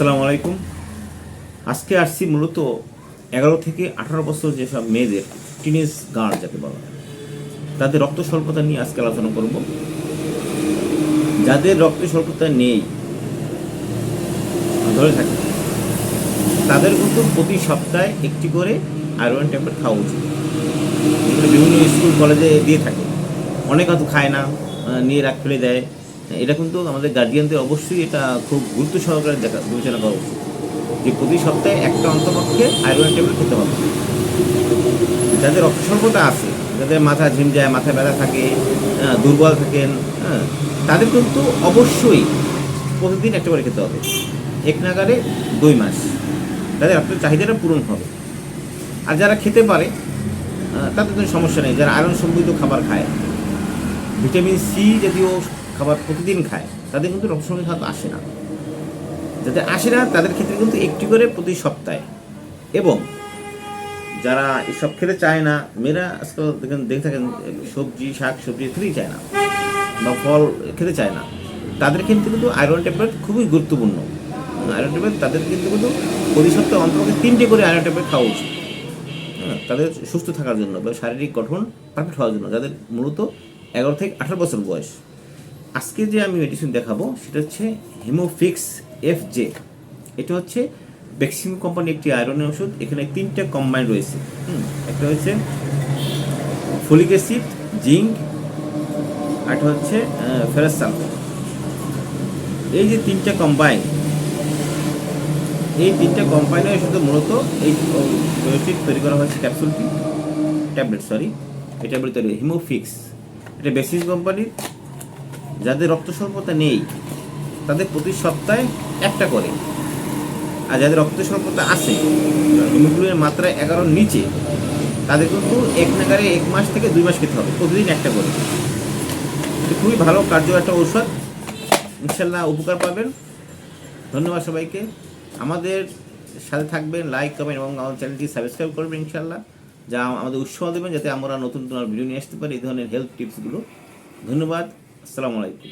আসসালামু আলাইকুম। আজকে আসছি মূলত এগারো থেকে আঠারো বছর যেসব মেয়েদের টিনেজ গার্ড যাকে বলা তাদের রক্ত স্বল্পতা নিয়ে আজকে আলোচনা করব। যাদের রক্ত স্বল্পতা নেই, ধরে থাকে, তাদের কিন্তু প্রতি সপ্তাহে একটি করে আয়রন ট্যাবলেট খাওয়া উচিত। বিভিন্ন স্কুল কলেজে দিয়ে থাকে। অনেক হয়তো খায় না নিয়ে রাখ ফেলে দেয়। এটা কিন্তু আমাদের গার্জিয়ানদের অবশ্যই এটা খুব গুরুত্ব সহকারে দেখা, বিবেচনা করা উচিত যে প্রতি সপ্তাহে একটা অন্তপক্ষে আয়রন ট্যাবলেট খেতে হবে। যাদের রক্ত আছে, যাদের মাথা ঝিম যায়, মাথা ব্যথা থাকে দুর্বল থাকেন হ্যাঁ তাদের কিন্তু অবশ্যই প্রতিদিন একটা করে খেতে হবে। এক নাগারে দুই মাস। তাদের রক্তের চাহিদাটা পূরণ হবে। আর যারা খেতে পারে তাদের কোনো সমস্যা নেই। যারা আয়রন সমৃদ্ধ খাবার খায় ভিটামিন সি জাতীয় খাবার প্রতিদিন খায় তাদের কিন্তু রক্ত সংখ্যা আসে না। যাদের আসে না তাদের ক্ষেত্রে কিন্তু একটি করে প্রতি সপ্তাহে। এবং যারা এসব খেতে চায় না মেয়েরা আজকাল দেখেন দেখে থাকেন সবজি শাক সবজি খেতেই চায় না বা ফল খেতে চায় না। তাদের ক্ষেত্রে কিন্তু আয়রন ট্যাবলেট খুবই গুরুত্বপূর্ণ। আয়রন ট্যাবলেট তাদের কিন্তু কিন্তু প্রতি সপ্তাহে অন্তত তিনটে করে আয়রন ট্যাবলেট খাওয়া উচিত। হ্যাঁ, তাদের সুস্থ থাকার জন্য বা শারীরিক গঠন পারফেক্ট হওয়ার জন্য যাদের মূলত এগারো থেকে আঠারো বছর বয়স। আজকে যে আমি মেডিসিন দেখাবো, সেটা হচ্ছে হেমোফিক্স এফ জে এটা হচ্ছে বেক্সিম কোম্পানি একটি আয়রনের ওষুধ, এখানে তিনটা কম্বাইন রয়েছে। একটা হচ্ছে ফলিক অ্যাসিড জিঙ্ক আর একটা হচ্ছে ফেরাস সালফেট এই যে তিনটা কম্বাইন এই তিনটা কোম্পানির সাথে মূলত এই ওষুধ তৈরি করা হয়েছে ক্যাপসুলটি ট্যাবলেট সরি এই ট্যাবলেট তৈরি হিমোফিক্স এটা বেসিস কোম্পানির যাদের রক্ত স্বল্পতা নেই, তাদের প্রতি সপ্তাহে একটা করে। আর যাদের রক্ত স্বল্পতা আছে হিমোগ্লোবিনের মাত্রা এগারোর নিচে, তাদের কিন্তু এক নাগারে এক মাস থেকে দুই মাস খেতে হবে, প্রতিদিন একটা করে। খুবই ভালো কার্য একটা ঔষধ। ইনশাল্লাহ উপকার পাবেন। ধন্যবাদ সবাইকে। আমাদের সাথে থাকবেন লাইক কমেন্ট এবং আমাদের চ্যানেলটি সাবস্ক্রাইব করবেন ইনশাল্লাহ। যা আমাদের উৎসাহ দেবেন, যাতে আমরা নতুন নতুন ভিডিও নিয়ে আসতে পারি, এই ধরনের হেলথ টিপসগুলো ধন্যবাদ। আসসালামু আলাইকুম।